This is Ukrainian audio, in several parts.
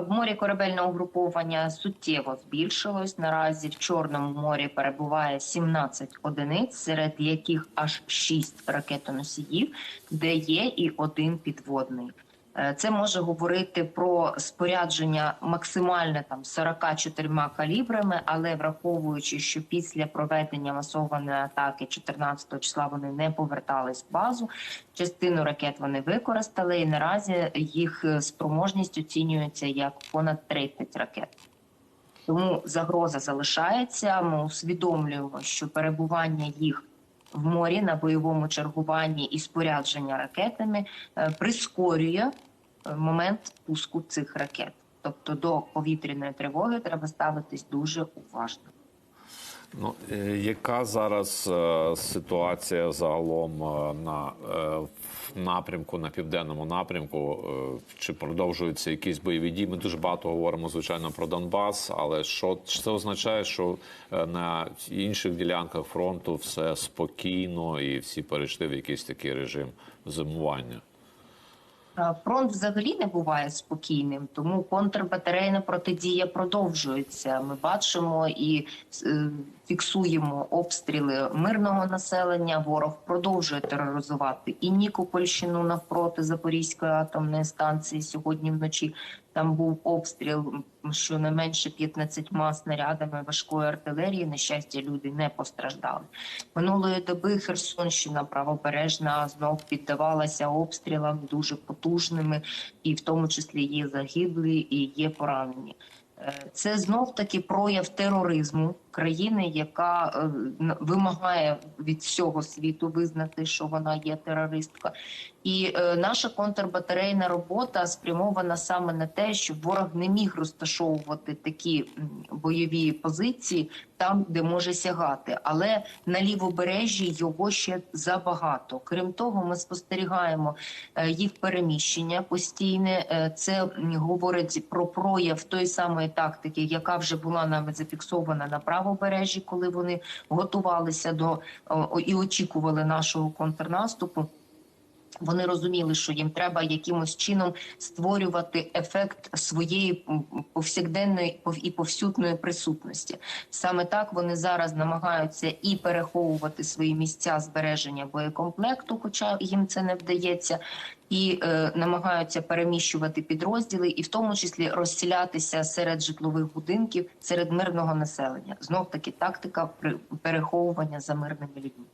В морі корабельне угруповання суттєво збільшилось. Наразі в Чорному морі перебуває 17 одиниць, серед яких аж 6 ракетоносіїв, де є і один підводний. Е, Це може говорити про спорядження максимальне там 44 калібрами, але враховуючи, що після проведення масованої атаки 14 числа вони не повертались в базу. Частину ракет вони використали, і наразі їх е, спроможність оцінюється як понад 30 ракет. Тому загроза залишається. Ми усвідомлюємо, що перебування їх в морі на бойовому чергуванні і спорядження ракетами е, прискорює момент пуску цих ракет. Тобто до повітряної тривоги треба ставитись дуже уважно. Ну, е, яка зараз е, ситуація загалом е, на е, напрямку, на південному напрямку? Е, Чи продовжуються якісь бойові дії? Ми дуже багато говоримо, звичайно, про Донбас, але що це означає, що е, на інших ділянках фронту все спокійно і всі перейшли в якийсь такий режим зимування? Е, Фронт взагалі не буває спокійним, тому контрбатарейна протидія продовжується. Ми бачимо і е, фіксуємо обстріли мирного населення. Ворог продовжує тероризувати і Нікопольщину навпроти Запорізької атомної станції. Сьогодні вночі там був обстріл щонайменше 15 снарядами важкої артилерії. На щастя, люди не постраждали. Минулої доби Херсонщина правобережна знов піддавалася обстрілам дуже потужними, і в тому числі є загиблі і є поранені. Е, Це знов таки прояв тероризму країни, яка е, вимагає від всього світу визнати, що вона є терористка. І е, наша контрбатарейна робота спрямована саме на те, щоб ворог не міг розташовувати такі бойові позиції там, де може сягати. Але на лівобережжі його ще забагато. Крім того, ми спостерігаємо е, їх переміщення постійне. Це говорить про прояв той самої тактики, яка вже була нами зафіксована на правобережжі, коли вони готувалися до і очікували нашого контрнаступу. Вони розуміли, що їм треба якимось чином створювати ефект своєї повсякденної пов- і повсюдної присутності. Саме так вони зараз намагаються і переховувати свої місця збереження боєкомплекту, хоча їм це не вдається, і е, намагаються переміщувати підрозділи, і в тому числі розселятися серед житлових будинків, серед мирного населення. Знов таки тактика переховування за мирними людьми.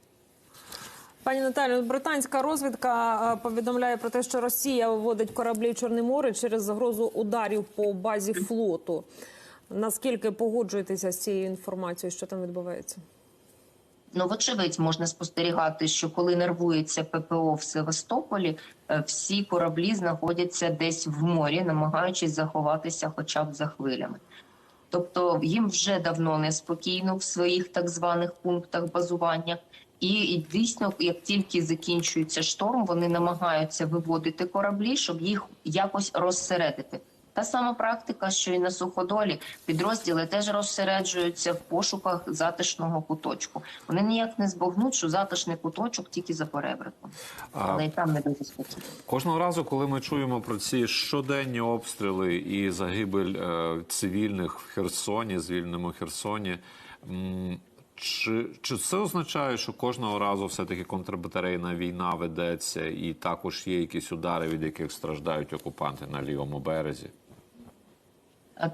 Пані Наталю, британська розвідка е, повідомляє про те, що Росія виводить кораблі Чорне море через загрозу ударів по базі флоту. Наскільки погоджуєтеся з цією інформацією, що там відбувається? Ну, вочевидь, можна спостерігати, що коли нервується ППО в Севастополі, е, всі кораблі знаходяться десь в морі, намагаючись заховатися хоча б за хвилями. Тобто їм вже давно неспокійно в своїх так званих пунктах базування. І, і дійсно, як тільки закінчується шторм, вони намагаються виводити кораблі, щоб їх якось розсередити. Та сама практика, що і на суходолі, підрозділи теж розсереджуються в пошуках затишного куточку. Вони ніяк не збагнуть, що затишний куточок тільки за перебриком, але і там не дуже спокійно. Кожного разу, коли ми чуємо про ці щоденні обстріли і загибель е, цивільних в Херсоні, звільненому Херсоні, м, чи, чи це означає, що кожного разу все-таки контрбатарейна війна ведеться, і також є якісь удари, від яких страждають окупанти на лівому березі?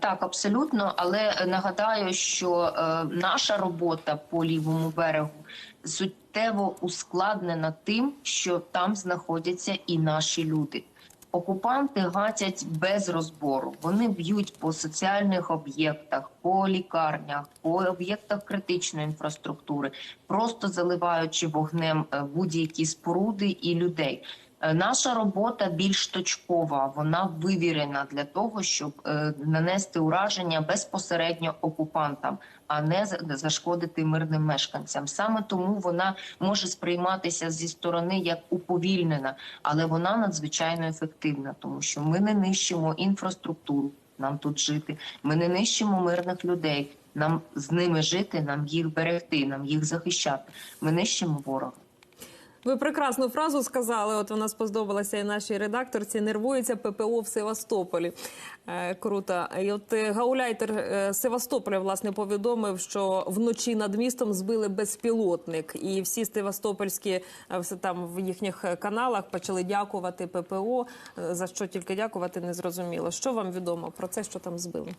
Так, абсолютно. Але нагадаю, що е, наша робота по лівому берегу суттєво ускладнена тим, що там знаходяться і наші люди. Окупанти гатять без розбору. Вони б'ють по соціальних об'єктах, по лікарнях, по об'єктах критичної інфраструктури, просто заливаючи вогнем е, будь-які споруди і людей. Е, Наша робота більш точкова, вона вивірена для того, щоб е, нанести ураження безпосередньо окупантам, а не за- зашкодити мирним мешканцям. Саме тому вона може сприйматися зі сторони як уповільнена, але вона надзвичайно ефективна, тому що ми не нищимо інфраструктуру. Нам тут жити. Ми не нищимо мирних людей. Нам з ними жити, нам їх берегти, нам їх захищати. Ми нищимо ворога. Ви прекрасну фразу сказали. От вона сподобалася і нашій редакторці. Нервується ППО в Севастополі. Е, круто. І от е, гауляйтер е, Севастополя власне повідомив, що вночі над містом збили безпілотник, і всі севастопольські е, все там в їхніх каналах почали дякувати ППО. За що тільки дякувати, не зрозуміло. Що вам відомо про це, що там збили?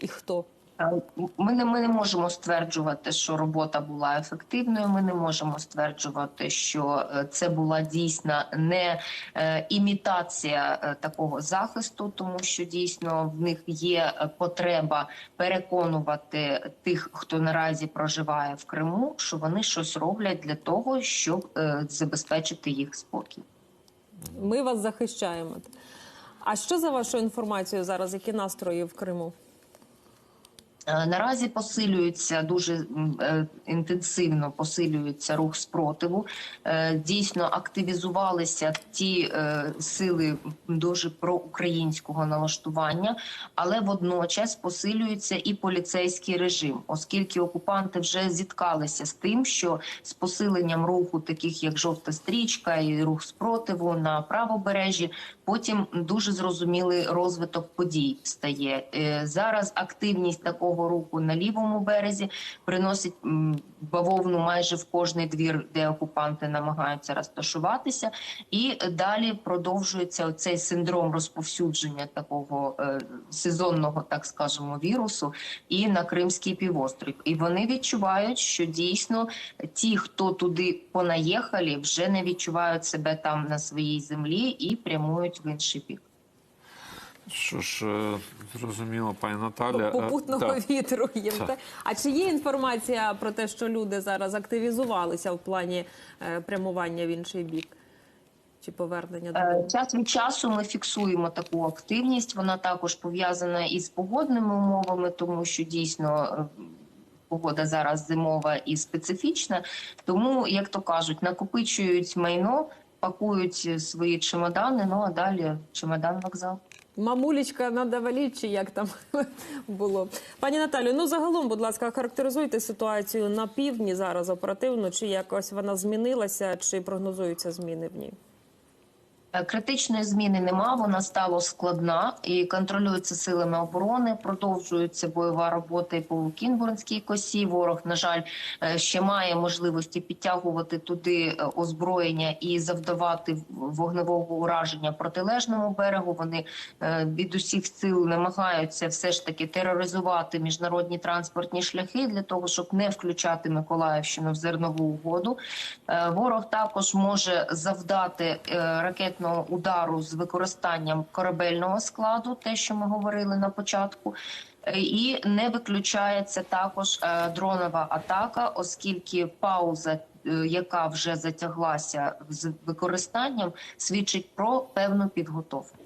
І хто? Е, Ми не, ми не можемо стверджувати, що робота була ефективною. Ми не можемо стверджувати, що е, це була дійсно не е, імітація такого захисту, тому що дійсно в них є потреба переконувати тих, хто наразі проживає в Криму, що вони щось роблять для того, щоб забезпечити їх спокій. Ми вас захищаємо. А що за вашою інформацією зараз? Які настрої в Криму? Е, Наразі посилюється дуже е, інтенсивно посилюється рух спротиву. Е, Дійсно активізувалися ті сили дуже проукраїнського налаштування, але водночас посилюється і поліцейський режим, оскільки окупанти вже зіткалися з тим, що з посиленням руху, таких як жовта стрічка і рух спротиву на правобережжі, потім дуже зрозумілий розвиток подій стає. Зараз активність такого руху на лівому березі приносить бавовну майже в кожний двір, де окупанти намагаються розташуватися, і далі продовжується цей синдром розповсюдження такого е, сезонного, так скажемо, вірусу, і на Кримський півострів. І вони відчувають, що дійсно ті, хто туди понаїхали, вже не відчувають себе там на своїй землі і прямують в інший бік. Що ж, е, зрозуміло, пані Наталя. е, Попутного так. вітру їм. Так? А чи є інформація про те, що люди зараз активізувалися в плані е, прямування в інший бік? Чи повернення додому? Час від часу ми фіксуємо таку активність. Вона також пов'язана із погодними умовами, тому що дійсно погода зараз зимова і специфічна. Тому, як то кажуть, накопичують майно, пакують свої чемодани. Ну а далі чемодан вокзал. Мамулечка надо валіть, чи як там було. Пані Наталю, ну загалом, будь ласка, характеризуйте ситуацію на півдні зараз оперативно, чи якось вона змінилася, чи прогнозуються зміни в ній? Е, Критичної зміни нема, вона стала складна і контролюється силами оборони. Продовжується бойова робота по Кінбурнській косі. Ворог, на жаль, е, ще має можливості підтягувати туди е, озброєння і завдавати вогневого ураження протилежному берегу. Вони від усіх сил намагаються все ж таки тероризувати міжнародні транспортні шляхи для того, щоб не включати Миколаївщину в зернову угоду. Ворог також може завдати е, ракетного удару з використанням корабельного складу, те, що ми говорили на початку, е, і не виключається також е, дронова атака, оскільки пауза. Е, яка вже затяглася з використанням, свідчить про певну підготовку.